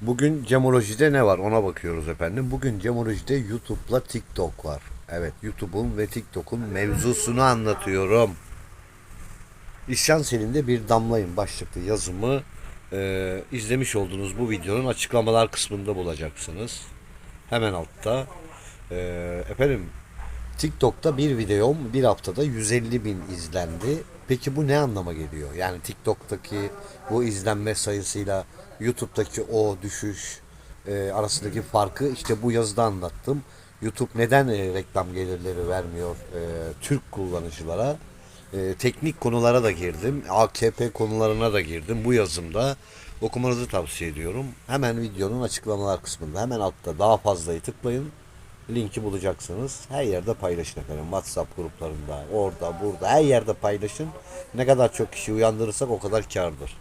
Bugün Cemoloji'de ne var ona bakıyoruz efendim. Bugün Cemoloji'de YouTube'la TikTok var. Evet YouTube'un ve TikTok'un mevzusunu anlatıyorum. İsyan Selim'de bir damlayın başlıklı yazımı e, izlemiş olduğunuz bu videonun açıklamalar kısmında bulacaksınız. Hemen altta. E, efendim TikTok'ta bir videom bir haftada 150 bin izlendi. Peki bu ne anlama geliyor? Yani TikTok'taki bu izlenme sayısıyla YouTube'daki o düşüş e, arasındaki farkı işte bu yazıda anlattım. YouTube neden e, reklam gelirleri vermiyor e, Türk kullanıcılara? E, teknik konulara da girdim. AKP konularına da girdim. Bu yazımda okumanızı tavsiye ediyorum. Hemen videonun açıklamalar kısmında hemen altta daha fazlayı tıklayın. Linki bulacaksınız. Her yerde paylaşın efendim. WhatsApp gruplarında, orada, burada, her yerde paylaşın. Ne kadar çok kişi uyandırırsak o kadar kardır.